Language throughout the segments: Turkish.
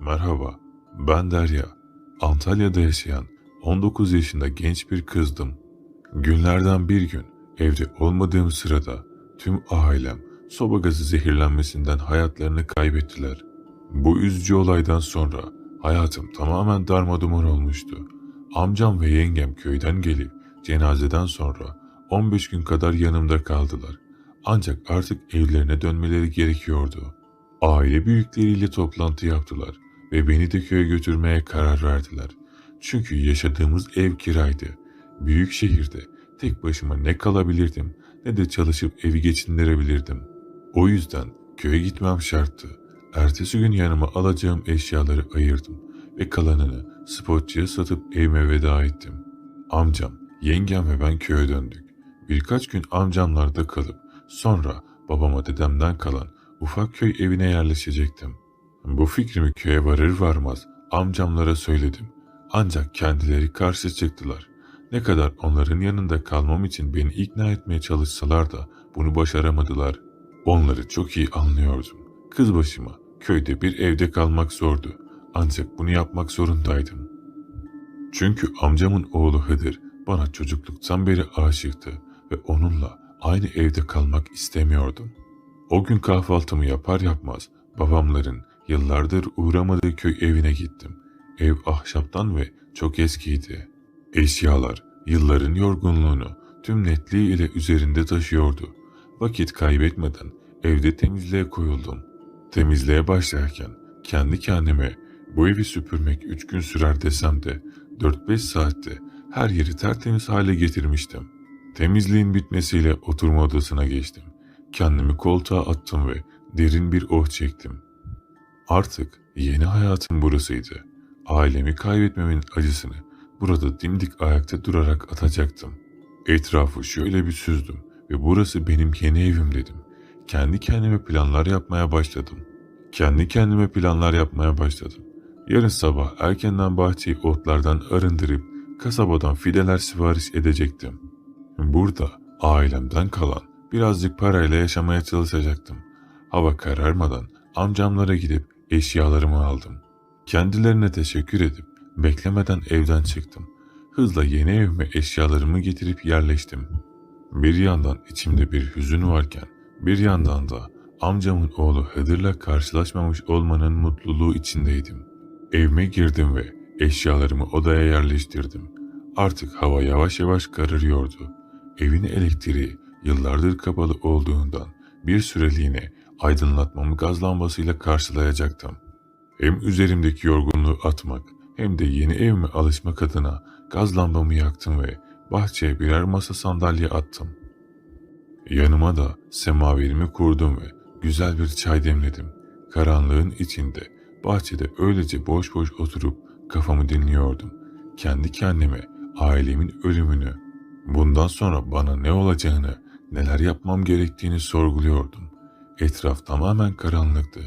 Merhaba, ben Derya. Antalya'da yaşayan 19 yaşında genç bir kızdım. Günlerden bir gün evde olmadığım sırada tüm ailem soba gazı zehirlenmesinden hayatlarını kaybettiler. Bu üzücü olaydan sonra hayatım tamamen darmaduman olmuştu. Amcam ve yengem köyden gelip cenazeden sonra 15 gün kadar yanımda kaldılar. Ancak artık evlerine dönmeleri gerekiyordu. Aile büyükleriyle toplantı yaptılar ve beni de köye götürmeye karar verdiler. Çünkü yaşadığımız ev kiraydı. Büyük şehirde tek başıma ne kalabilirdim ne de çalışıp evi geçindirebilirdim. O yüzden köye gitmem şarttı. Ertesi gün yanıma alacağım eşyaları ayırdım ve kalanını spotçuya satıp evime veda ettim. Amcam, yengem ve ben köye döndük. Birkaç gün amcamlarda kalıp sonra babama dedemden kalan ufak köy evine yerleşecektim. Bu fikrimi köye varır varmaz amcamlara söyledim. Ancak kendileri karşı çıktılar. Ne kadar onların yanında kalmam için beni ikna etmeye çalışsalar da bunu başaramadılar. Onları çok iyi anlıyordum. Kız başıma köyde bir evde kalmak zordu. Ancak bunu yapmak zorundaydım. Çünkü amcamın oğlu Hıdır bana çocukluktan beri aşıktı ve onunla aynı evde kalmak istemiyordum. O gün kahvaltımı yapar yapmaz babamların yıllardır uğramadığı köy evine gittim. Ev ahşaptan ve çok eskiydi. Eşyalar yılların yorgunluğunu tüm netliği ile üzerinde taşıyordu. Vakit kaybetmeden evde temizliğe koyuldum. Temizliğe başlarken kendi kendime bu evi süpürmek üç gün sürer desem de 4-5 saatte her yeri tertemiz hale getirmiştim. Temizliğin bitmesiyle oturma odasına geçtim. Kendimi koltuğa attım ve derin bir oh çektim. Artık yeni hayatım burasıydı. Ailemi kaybetmemin acısını burada dimdik ayakta durarak atacaktım. Etrafı şöyle bir süzdüm ve burası benim yeni evim dedim. Kendi kendime planlar yapmaya başladım. Kendi kendime planlar yapmaya başladım. Yarın sabah erkenden bahçeyi otlardan arındırıp kasabadan fideler sipariş edecektim. Burada ailemden kalan birazcık parayla yaşamaya çalışacaktım. Hava kararmadan amcamlara gidip eşyalarımı aldım. Kendilerine teşekkür edip beklemeden evden çıktım. Hızla yeni evime eşyalarımı getirip yerleştim. Bir yandan içimde bir hüzün varken bir yandan da amcamın oğlu Hıdır'la karşılaşmamış olmanın mutluluğu içindeydim. Evime girdim ve eşyalarımı odaya yerleştirdim. Artık hava yavaş yavaş kararıyordu. Evin elektriği yıllardır kapalı olduğundan bir süreliğine aydınlatmamı gaz lambasıyla karşılayacaktım. Hem üzerimdeki yorgunluğu atmak hem de yeni evime alışmak adına gaz lambamı yaktım ve bahçeye birer masa sandalye attım. Yanıma da semaverimi kurdum ve güzel bir çay demledim. Karanlığın içinde bahçede öylece boş boş oturup kafamı dinliyordum. Kendi kendime ailemin ölümünü, bundan sonra bana ne olacağını, neler yapmam gerektiğini sorguluyordum. Etraf tamamen karanlıktı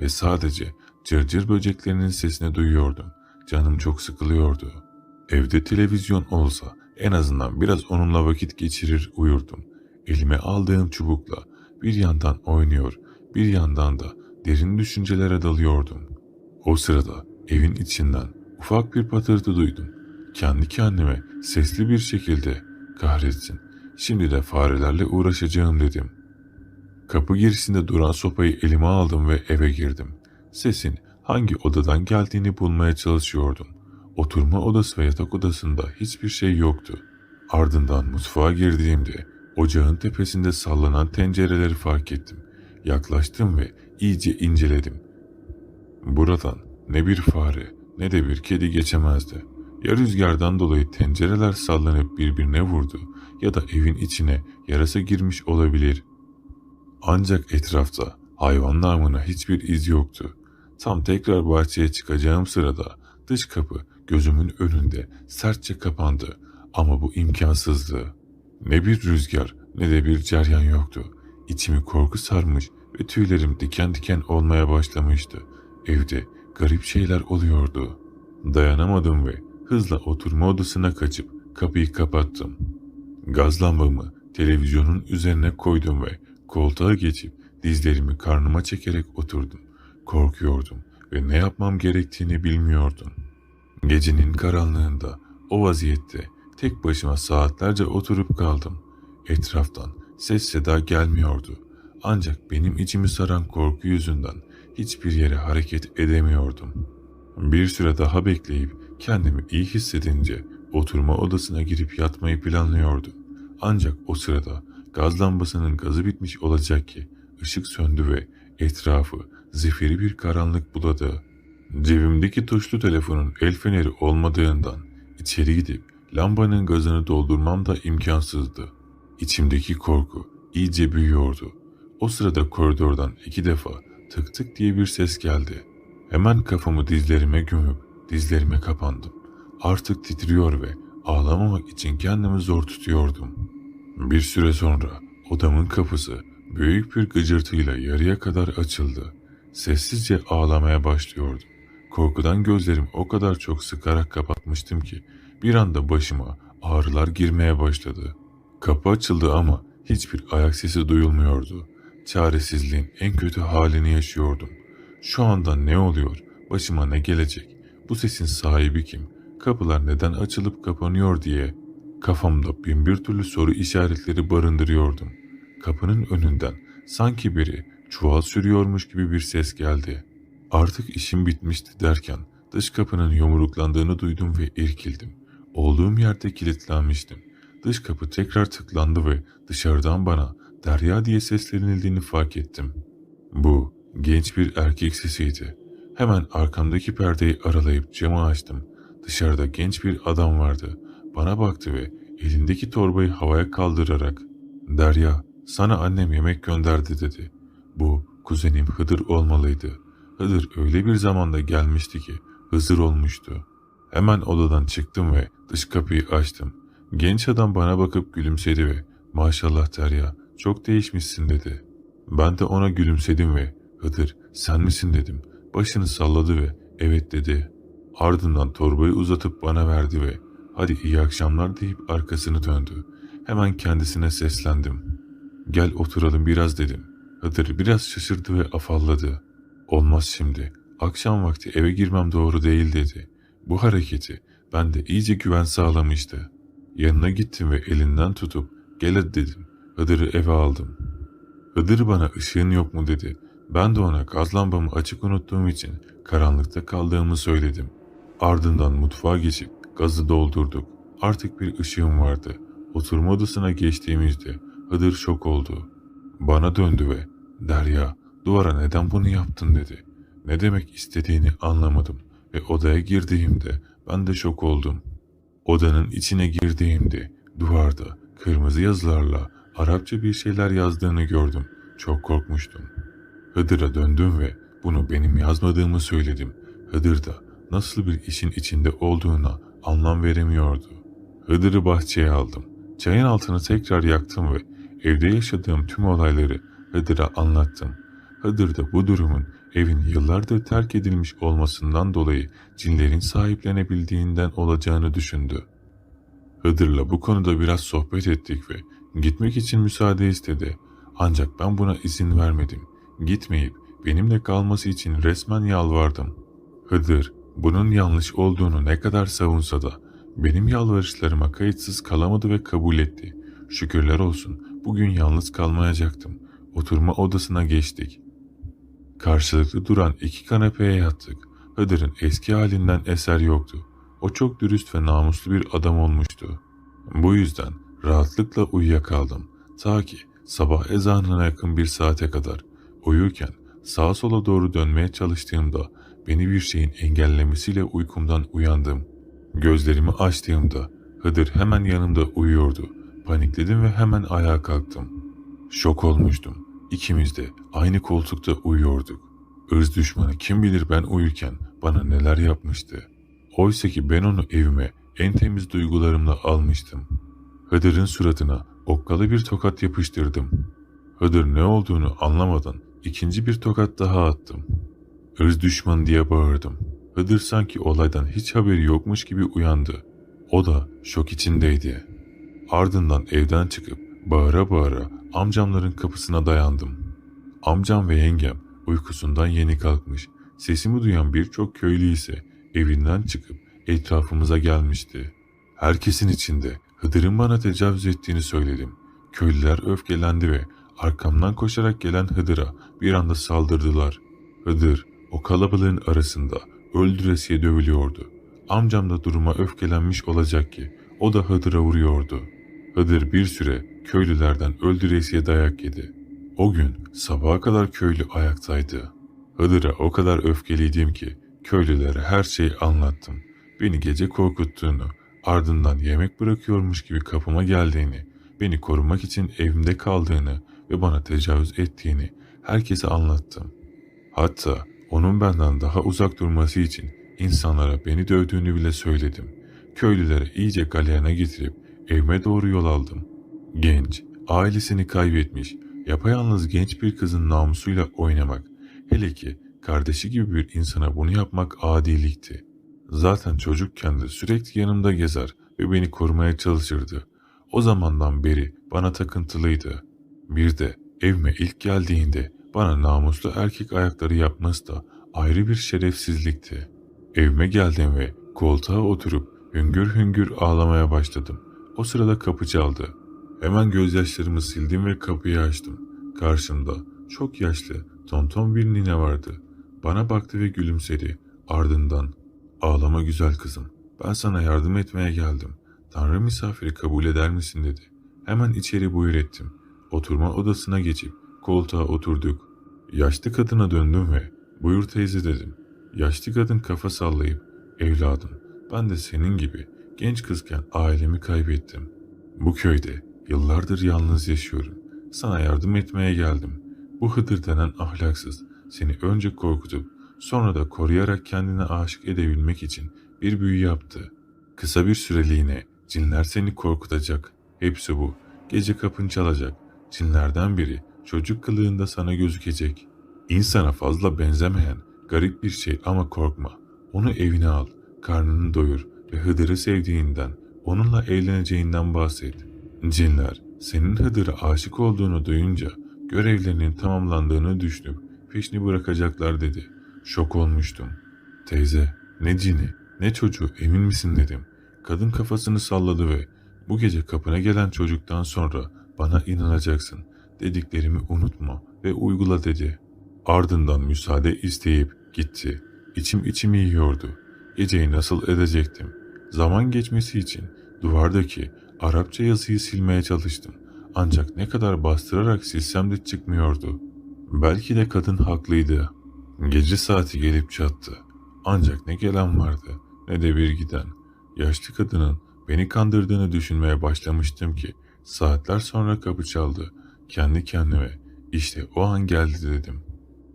ve sadece cırcır böceklerinin sesini duyuyordum. Canım çok sıkılıyordu. Evde televizyon olsa en azından biraz onunla vakit geçirir uyurdum. Elime aldığım çubukla bir yandan oynuyor, bir yandan da derin düşüncelere dalıyordum. O sırada evin içinden ufak bir patırtı duydum. Kendi kendime sesli bir şekilde kahretsin şimdi de farelerle uğraşacağım dedim. Kapı girişinde duran sopayı elime aldım ve eve girdim. Sesin hangi odadan geldiğini bulmaya çalışıyordum. Oturma odası ve yatak odasında hiçbir şey yoktu. Ardından mutfağa girdiğimde ocağın tepesinde sallanan tencereleri fark ettim. Yaklaştım ve iyice inceledim. Buradan ne bir fare ne de bir kedi geçemezdi. Ya rüzgardan dolayı tencereler sallanıp birbirine vurdu ya da evin içine yarasa girmiş olabilir. Ancak etrafta hayvan namına hiçbir iz yoktu. Tam tekrar bahçeye çıkacağım sırada dış kapı gözümün önünde sertçe kapandı ama bu imkansızdı. Ne bir rüzgar ne de bir ceryan yoktu. İçimi korku sarmış ve tüylerim diken diken olmaya başlamıştı. Evde garip şeyler oluyordu. Dayanamadım ve hızla oturma odasına kaçıp kapıyı kapattım. Gaz lambamı televizyonun üzerine koydum ve koltuğa geçip dizlerimi karnıma çekerek oturdum. Korkuyordum ve ne yapmam gerektiğini bilmiyordum. Gecenin karanlığında o vaziyette tek başıma saatlerce oturup kaldım. Etraftan ses seda gelmiyordu. Ancak benim içimi saran korku yüzünden hiçbir yere hareket edemiyordum. Bir süre daha bekleyip kendimi iyi hissedince oturma odasına girip yatmayı planlıyordum. Ancak o sırada gaz lambasının gazı bitmiş olacak ki ışık söndü ve etrafı zifiri bir karanlık buladı. Cebimdeki tuşlu telefonun el feneri olmadığından içeri gidip lambanın gazını doldurmam da imkansızdı. İçimdeki korku iyice büyüyordu. O sırada koridordan iki defa tık tık diye bir ses geldi. Hemen kafamı dizlerime gömüp dizlerime kapandım. Artık titriyor ve ağlamamak için kendimi zor tutuyordum. Bir süre sonra odamın kapısı büyük bir gıcırtıyla yarıya kadar açıldı. Sessizce ağlamaya başlıyordum. Korkudan gözlerimi o kadar çok sıkarak kapatmıştım ki bir anda başıma ağrılar girmeye başladı. Kapı açıldı ama hiçbir ayak sesi duyulmuyordu. Çaresizliğin en kötü halini yaşıyordum. Şu anda ne oluyor? Başıma ne gelecek? Bu sesin sahibi kim? Kapılar neden açılıp kapanıyor diye kafamda bin bir türlü soru işaretleri barındırıyordum. Kapının önünden sanki biri çuval sürüyormuş gibi bir ses geldi. Artık işim bitmişti derken dış kapının yumruklandığını duydum ve irkildim. Olduğum yerde kilitlenmiştim. Dış kapı tekrar tıklandı ve dışarıdan bana Derya diye seslenildiğini fark ettim. Bu genç bir erkek sesiydi. Hemen arkamdaki perdeyi aralayıp camı açtım. Dışarıda genç bir adam vardı. Bana baktı ve elindeki torbayı havaya kaldırarak ''Derya, sana annem yemek gönderdi.'' dedi. Bu kuzenim Hıdır olmalıydı. Hıdır öyle bir zamanda gelmişti ki Hızır olmuştu. Hemen odadan çıktım ve dış kapıyı açtım. Genç adam bana bakıp gülümsedi ve ''Maşallah Derya, çok değişmişsin.'' dedi. Ben de ona gülümsedim ve ''Hıdır, sen misin?'' dedim. Başını salladı ve ''Evet.'' dedi. Ardından torbayı uzatıp bana verdi ve ''Hadi iyi akşamlar.'' deyip arkasını döndü. Hemen kendisine seslendim. ''Gel oturalım biraz.'' dedim. Hıdır biraz şaşırdı ve afalladı. ''Olmaz şimdi. Akşam vakti eve girmem doğru değil.'' dedi. Bu hareketi bende iyice güven sağlamıştı. Yanına gittim ve elinden tutup ''Gel hadi.'' dedim. Hıdır'ı eve aldım. Hıdır bana ışığın yok mu dedi. Ben de ona gaz lambamı açık unuttuğum için karanlıkta kaldığımı söyledim. Ardından mutfağa geçip gazı doldurduk. Artık bir ışığım vardı. Oturma odasına geçtiğimizde Hıdır şok oldu. Bana döndü ve Derya duvara neden bunu yaptın dedi. Ne demek istediğini anlamadım ve odaya girdiğimde ben de şok oldum. Odanın içine girdiğimde duvarda kırmızı yazılarla Arapça bir şeyler yazdığını gördüm. Çok korkmuştum. Hıdır'a döndüm ve bunu benim yazmadığımı söyledim. Hıdır da nasıl bir işin içinde olduğuna anlam veremiyordu. Hıdır'ı bahçeye aldım. Çayın altını tekrar yaktım ve evde yaşadığım tüm olayları Hıdır'a anlattım. Hıdır da bu durumun evin yıllardır terk edilmiş olmasından dolayı cinlerin sahiplenebildiğinden olacağını düşündü. Hıdır'la bu konuda biraz sohbet ettik ve gitmek için müsaade istedi. Ancak ben buna izin vermedim. Gitmeyip benimle kalması için resmen yalvardım. Hıdır bunun yanlış olduğunu ne kadar savunsa da benim yalvarışlarıma kayıtsız kalamadı ve kabul etti. Şükürler olsun bugün yalnız kalmayacaktım. Oturma odasına geçtik. Karşılıklı duran iki kanepeye yattık. Hıdır'ın eski halinden eser yoktu. O çok dürüst ve namuslu bir adam olmuştu. Bu yüzden rahatlıkla uyuyakaldım. Ta ki sabah ezanına yakın bir saate kadar uyurken sağa sola doğru dönmeye çalıştığımda beni bir şeyin engellemesiyle uykumdan uyandım. Gözlerimi açtığımda Hıdır hemen yanımda uyuyordu. Panikledim ve hemen ayağa kalktım. Şok olmuştum. İkimiz de aynı koltukta uyuyorduk. Irz düşmanı kim bilir ben uyurken bana neler yapmıştı. Oysa ki ben onu evime en temiz duygularımla almıştım. Hıdır'ın suratına okkalı bir tokat yapıştırdım. Hıdır ne olduğunu anlamadan ikinci bir tokat daha attım. Irz düşman diye bağırdım. Hıdır sanki olaydan hiç haberi yokmuş gibi uyandı. O da şok içindeydi. Ardından evden çıkıp bağıra bağıra amcamların kapısına dayandım. Amcam ve yengem uykusundan yeni kalkmış. Sesimi duyan birçok köylü ise evinden çıkıp etrafımıza gelmişti. Herkesin içinde Hıdır'ın bana tecavüz ettiğini söyledim. Köylüler öfkelendi ve arkamdan koşarak gelen Hıdır'a bir anda saldırdılar. Hıdır o kalabalığın arasında öldüresiye dövülüyordu. Amcam da duruma öfkelenmiş olacak ki o da Hıdır'a vuruyordu. Hıdır bir süre köylülerden öldüresiye dayak yedi. O gün sabaha kadar köylü ayaktaydı. Hıdır'a o kadar öfkeliydim ki köylülere her şeyi anlattım. Beni gece korkuttuğunu, ardından yemek bırakıyormuş gibi kapıma geldiğini, beni korumak için evimde kaldığını ve bana tecavüz ettiğini herkese anlattım. Hatta onun benden daha uzak durması için insanlara beni dövdüğünü bile söyledim. Köylülere iyice galeyana getirip evime doğru yol aldım. Genç, ailesini kaybetmiş, yapayalnız genç bir kızın namusuyla oynamak, hele ki kardeşi gibi bir insana bunu yapmak adilikti. Zaten çocukken de sürekli yanımda gezer ve beni korumaya çalışırdı. O zamandan beri bana takıntılıydı. Bir de evime ilk geldiğinde bana namuslu erkek ayakları yapması da ayrı bir şerefsizlikti. Evime geldim ve koltuğa oturup hüngür hüngür ağlamaya başladım. O sırada kapı çaldı. Hemen gözyaşlarımı sildim ve kapıyı açtım. Karşımda çok yaşlı, tonton bir nine vardı. Bana baktı ve gülümsedi. Ardından, ağlama güzel kızım, ben sana yardım etmeye geldim. Tanrı misafiri kabul eder misin dedi. Hemen içeri buyur ettim. Oturma odasına geçip koltuğa oturduk. Yaşlı kadına döndüm ve buyur teyze dedim. Yaşlı kadın kafa sallayıp evladım ben de senin gibi genç kızken ailemi kaybettim. Bu köyde yıllardır yalnız yaşıyorum. Sana yardım etmeye geldim. Bu Hıdır denen ahlaksız seni önce korkutup sonra da koruyarak kendine aşık edebilmek için bir büyü yaptı. Kısa bir süreliğine cinler seni korkutacak. Hepsi bu. Gece kapın çalacak. Cinlerden biri çocuk kılığında sana gözükecek. İnsana fazla benzemeyen garip bir şey ama korkma. Onu evine al, karnını doyur ve Hıdır'ı sevdiğinden, onunla eğleneceğinden bahset. Cinler senin Hıdır'a aşık olduğunu duyunca görevlerinin tamamlandığını düşünüp peşini bırakacaklar dedi. Şok olmuştum. Teyze ne cini ne çocuğu emin misin dedim. Kadın kafasını salladı ve bu gece kapına gelen çocuktan sonra bana inanacaksın. Dediklerimi unutma ve uygula dedi. Ardından müsaade isteyip gitti. İçim içimi yiyordu. Geceyi nasıl edecektim? Zaman geçmesi için duvardaki Arapça yazıyı silmeye çalıştım. Ancak ne kadar bastırarak silsem de çıkmıyordu. Belki de kadın haklıydı. Gece saati gelip çattı. Ancak ne gelen vardı ne de bir giden. Yaşlı kadının beni kandırdığını düşünmeye başlamıştım ki saatler sonra kapı çaldı. Kendi kendime işte o an geldi dedim.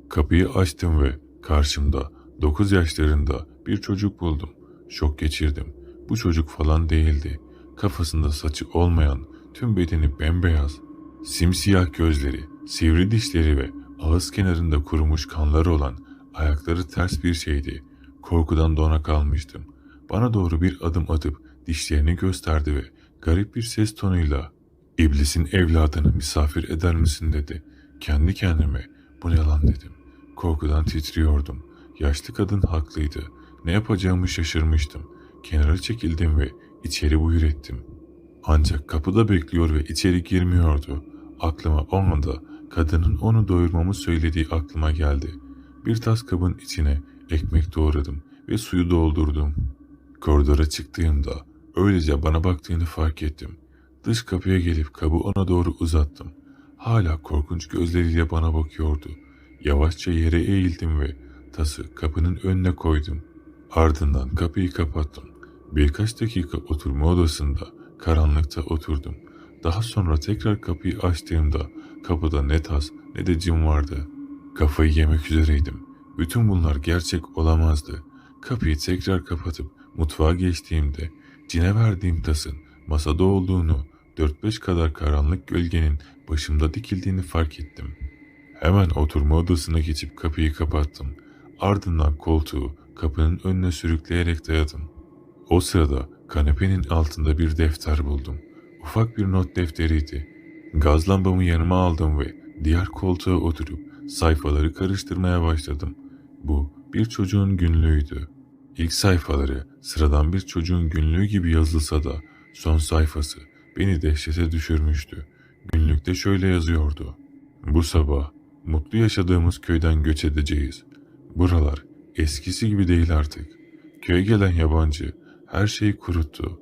Kapıyı açtım ve karşımda 9 yaşlarında bir çocuk buldum. Şok geçirdim. Bu çocuk falan değildi. Kafasında saçı olmayan, tüm bedeni bembeyaz, simsiyah gözleri, sivri dişleri ve ağız kenarında kurumuş kanları olan ayakları ters bir şeydi. Korkudan dona kalmıştım. Bana doğru bir adım atıp dişlerini gösterdi ve garip bir ses tonuyla "İblisin evladını misafir eder misin?" dedi. Kendi kendime bu ne lan dedim. Korkudan titriyordum. Yaşlı kadın haklıydı. Ne yapacağımı şaşırmıştım. Kenara çekildim ve içeri buyur ettim. Ancak kapıda bekliyor ve içeri girmiyordu. Aklıma o anda kadının onu doyurmamı söylediği aklıma geldi. Bir tas kabın içine ekmek doğradım ve suyu doldurdum. Koridora çıktığımda öylece bana baktığını fark ettim. Dış kapıya gelip kabı ona doğru uzattım. Hala korkunç gözleriyle bana bakıyordu. Yavaşça yere eğildim ve tası kapının önüne koydum. Ardından kapıyı kapattım. Birkaç dakika oturma odasında karanlıkta oturdum. Daha sonra tekrar kapıyı açtığımda kapıda ne tas ne de cim vardı. Kafayı yemek üzereydim. Bütün bunlar gerçek olamazdı. Kapıyı tekrar kapatıp mutfağa geçtiğimde cine verdiğim tasın masada olduğunu, 4-5 kadar karanlık gölgenin başımda dikildiğini fark ettim. Hemen oturma odasına geçip kapıyı kapattım. Ardından koltuğu kapının önüne sürükleyerek dayadım. O sırada kanepenin altında bir defter buldum. Ufak bir not defteriydi. Gaz lambamı yanıma aldım ve diğer koltuğa oturup sayfaları karıştırmaya başladım. Bu bir çocuğun günlüğüydü. İlk sayfaları sıradan bir çocuğun günlüğü gibi yazılsa da son sayfası beni dehşete düşürmüştü. Günlükte şöyle yazıyordu. Bu sabah mutlu yaşadığımız köyden göç edeceğiz. Buralar eskisi gibi değil artık. Köye gelen yabancı her şeyi kuruttu.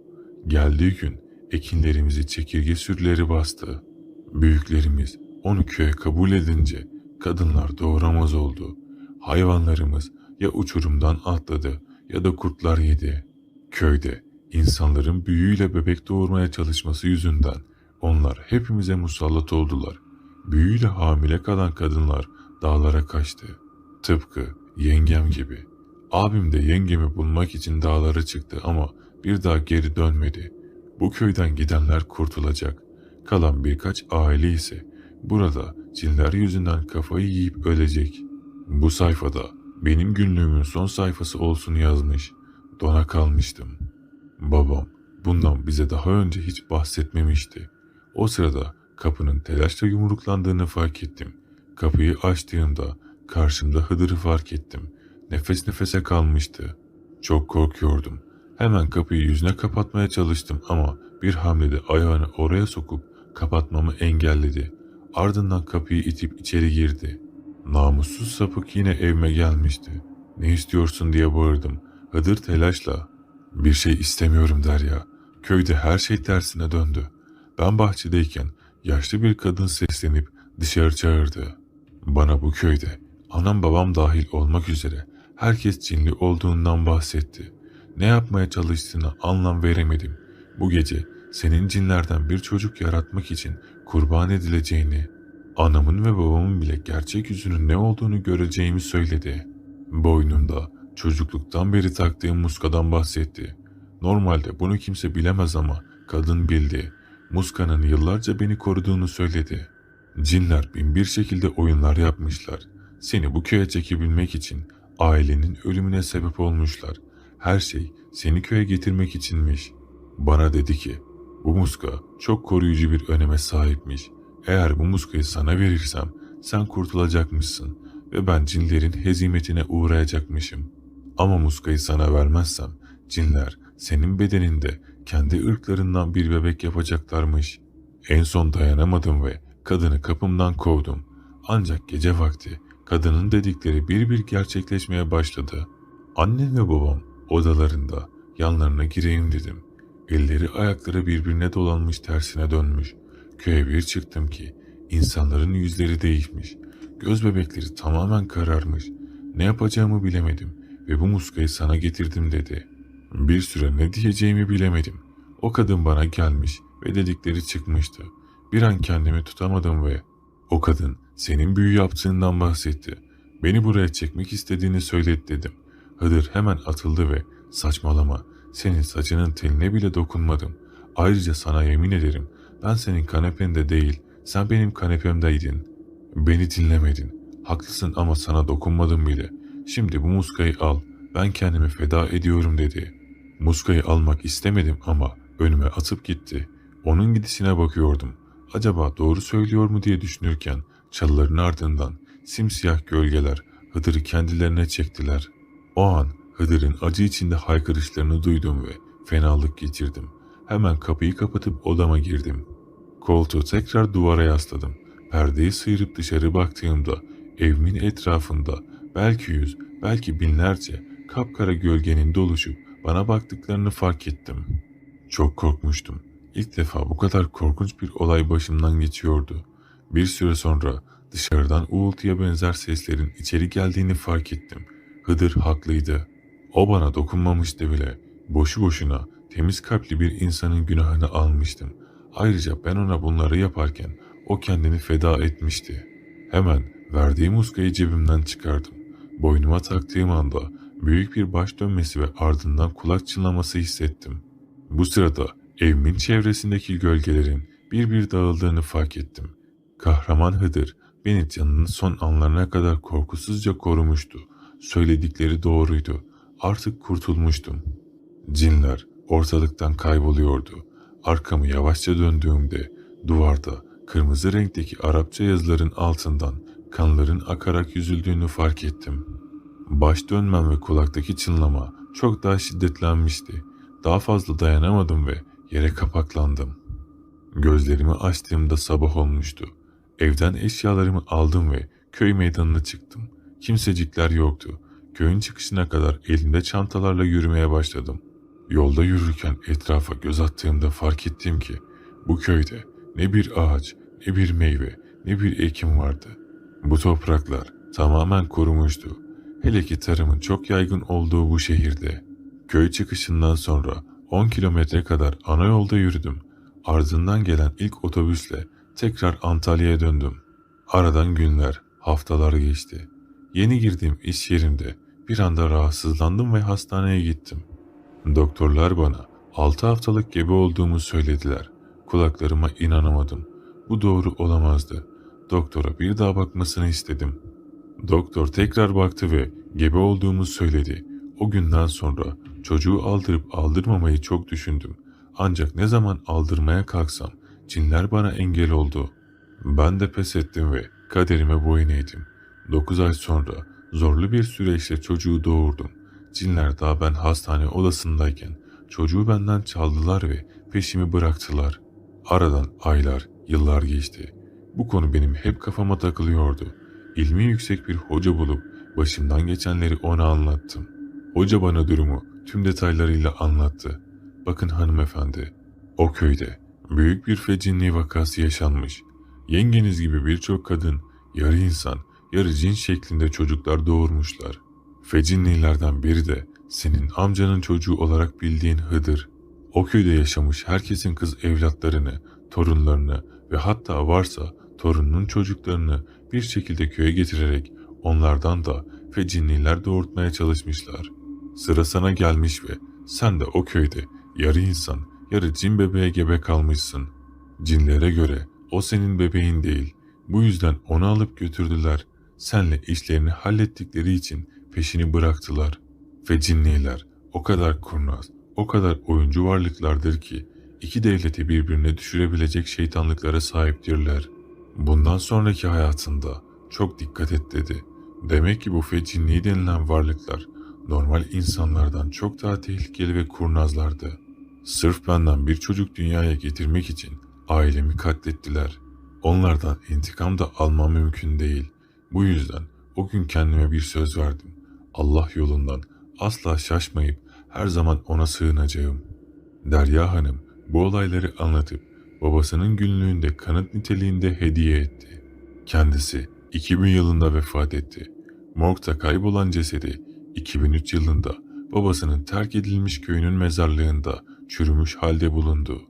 Geldiği gün ekinlerimizi çekirge sürüleri bastı. Büyüklerimiz onu köye kabul edince kadınlar doğuramaz oldu. Hayvanlarımız ya uçurumdan atladı ya da kurtlar yedi. Köyde insanların büyüyle bebek doğurmaya çalışması yüzünden onlar hepimize musallat oldular. Büyüyle hamile kalan kadınlar dağlara kaçtı. Tıpkı yengem gibi. Abim de yengemi bulmak için dağlara çıktı ama bir daha geri dönmedi. Bu köyden gidenler kurtulacak. Kalan birkaç aile ise burada cinler yüzünden kafayı yiyip ölecek. Bu sayfada benim günlüğümün son sayfası olsun yazmış. Dona kalmıştım. Babam bundan bize daha önce hiç bahsetmemişti. O sırada kapının telaşla yumruklandığını fark ettim. Kapıyı açtığımda karşımda Hıdır'ı fark ettim. Nefes nefese kalmıştı. Çok korkuyordum. Hemen kapıyı yüzüne kapatmaya çalıştım ama bir hamlede ayağını oraya sokup kapatmamı engelledi. Ardından kapıyı itip içeri girdi. Namussuz sapık yine evime gelmişti. Ne istiyorsun diye bağırdım. Hıdır telaşla. Bir şey istemiyorum Derya. Köyde her şey tersine döndü. Ben bahçedeyken yaşlı bir kadın seslenip dışarı çağırdı. Bana bu köyde anam babam dahil olmak üzere herkes cinli olduğundan bahsetti. Ne yapmaya çalıştığına anlam veremedim. Bu gece senin cinlerden bir çocuk yaratmak için kurban edileceğini, anamın ve babamın bile gerçek yüzünün ne olduğunu göreceğimi söyledi. Boynunda çocukluktan beri taktığım muskadan bahsetti. Normalde bunu kimse bilemez ama kadın bildi. Muskanın yıllarca beni koruduğunu söyledi. Cinler bin bir şekilde oyunlar yapmışlar. Seni bu köye çekebilmek için ailenin ölümüne sebep olmuşlar. Her şey seni köye getirmek içinmiş. Bana dedi ki bu muska çok koruyucu bir öneme sahipmiş. Eğer bu muskayı sana verirsem sen kurtulacakmışsın ve ben cinlerin hezimetine uğrayacakmışım. Ama muskayı sana vermezsem cinler senin bedeninde kendi ırklarından bir bebek yapacaklarmış. En son dayanamadım ve kadını kapımdan kovdum. Ancak gece vakti kadının dedikleri bir bir gerçekleşmeye başladı. Annem ve babam odalarında yanlarına gireyim dedim. Elleri ayakları birbirine dolanmış tersine dönmüş. Köye bir çıktım ki insanların yüzleri değişmiş. Göz bebekleri tamamen kararmış. Ne yapacağımı bilemedim ve bu muskayı sana getirdim dedi. Bir süre ne diyeceğimi bilemedim. O kadın bana gelmiş ve dedikleri çıkmıştı. Bir an kendimi tutamadım ve o kadın senin büyü yaptığından bahsetti. Beni buraya çekmek istediğini söyledi dedim. Hıdır hemen atıldı ve saçmalama senin saçının teline bile dokunmadım. Ayrıca sana yemin ederim ben senin kanepende değil sen benim kanepemdeydin. Beni dinlemedin. Haklısın ama sana dokunmadım bile. Şimdi bu muskayı al. Ben kendimi feda ediyorum dedi. Muskayı almak istemedim ama önüme atıp gitti. Onun gidişine bakıyordum. Acaba doğru söylüyor mu diye düşünürken çalıların ardından simsiyah gölgeler Hıdır'ı kendilerine çektiler. O an Hıdır'ın acı içinde haykırışlarını duydum ve fenalık geçirdim. Hemen kapıyı kapatıp odama girdim. Koltuğu tekrar duvara yasladım. Perdeyi sıyırıp dışarı baktığımda evimin etrafında belki yüz, belki binlerce kapkara gölgenin doluşup bana baktıklarını fark ettim. Çok korkmuştum. İlk defa bu kadar korkunç bir olay başımdan geçiyordu. Bir süre sonra dışarıdan uğultuya benzer seslerin içeri geldiğini fark ettim. Hıdır haklıydı. O bana dokunmamıştı bile. Boşu boşuna temiz kalpli bir insanın günahını almıştım. Ayrıca ben ona bunları yaparken o kendini feda etmişti. Hemen verdiğim muskayı cebimden çıkardım. Boynuma taktığım anda büyük bir baş dönmesi ve ardından kulak çınlaması hissettim. Bu sırada evimin çevresindeki gölgelerin bir bir dağıldığını fark ettim. Kahraman Hıdır beni son anlarına kadar korkusuzca korumuştu. Söyledikleri doğruydu. Artık kurtulmuştum. Cinler ortalıktan kayboluyordu. Arkamı yavaşça döndüğümde duvarda kırmızı renkteki Arapça yazıların altından kanların akarak yüzüldüğünü fark ettim. Baş dönmem ve kulaktaki çınlama çok daha şiddetlenmişti. Daha fazla dayanamadım ve yere kapaklandım. Gözlerimi açtığımda sabah olmuştu. Evden eşyalarımı aldım ve köy meydanına çıktım. Kimsecikler yoktu. Köyün çıkışına kadar elimde çantalarla yürümeye başladım. Yolda yürürken etrafa göz attığımda fark ettim ki bu köyde ne bir ağaç, ne bir meyve, ne bir ekim vardı. Bu topraklar tamamen kurumuştu. Hele ki tarımın çok yaygın olduğu bu şehirde. Köy çıkışından sonra 10 kilometre kadar ana yolda yürüdüm. Ardından gelen ilk otobüsle tekrar Antalya'ya döndüm. Aradan günler, haftalar geçti. Yeni girdiğim iş yerimde bir anda rahatsızlandım ve hastaneye gittim. Doktorlar bana 6 haftalık gebe olduğumu söylediler. Kulaklarıma inanamadım. Bu doğru olamazdı. Doktora bir daha bakmasını istedim. Doktor tekrar baktı ve gebe olduğumu söyledi. O günden sonra çocuğu aldırıp aldırmamayı çok düşündüm. Ancak ne zaman aldırmaya kalksam cinler bana engel oldu. Ben de pes ettim ve kaderime boyun eğdim. 9 ay sonra zorlu bir süreçle çocuğu doğurdum. Cinler daha ben hastane odasındayken çocuğu benden çaldılar ve peşimi bıraktılar. Aradan aylar, yıllar geçti. Bu konu benim hep kafama takılıyordu. İlmi yüksek bir hoca bulup başımdan geçenleri ona anlattım. Hoca bana durumu tüm detaylarıyla anlattı. Bakın hanımefendi, o köyde büyük bir fecinliği vakası yaşanmış. Yengeniz gibi birçok kadın yarı insan, yarı cin şeklinde çocuklar doğurmuşlar. Fecinlilerden biri de senin amcanın çocuğu olarak bildiğin Hıdır. O köyde yaşamış herkesin kız evlatlarını, torunlarını ve hatta varsa torununun çocuklarını bir şekilde köye getirerek onlardan da fecinliler doğurtmaya çalışmışlar. Sıra sana gelmiş ve sen de o köyde yarı insan, yarı cin bebeğe gebe kalmışsın. Cinlere göre o senin bebeğin değil. Bu yüzden onu alıp götürdüler. Senle işlerini hallettikleri için peşini bıraktılar. Ve cinniler o kadar kurnaz, o kadar oyuncu varlıklardır ki iki devleti birbirine düşürebilecek şeytanlıklara sahiptirler. Bundan sonraki hayatında çok dikkat et dedi. Demek ki bu fecinliği denilen varlıklar normal insanlardan çok daha tehlikeli ve kurnazlardı. Sırf benden bir çocuk dünyaya getirmek için ailemi katlettiler. Onlardan intikam da almam mümkün değil. Bu yüzden o gün kendime bir söz verdim. Allah yolundan asla şaşmayıp her zaman ona sığınacağım. Derya Hanım bu olayları anlatıp babasının günlüğünde kanıt niteliğinde hediye etti. Kendisi 2000 yılında vefat etti. Morg'da kaybolan cesedi 2003 yılında babasının terk edilmiş köyünün mezarlığında çürümüş halde bulundu.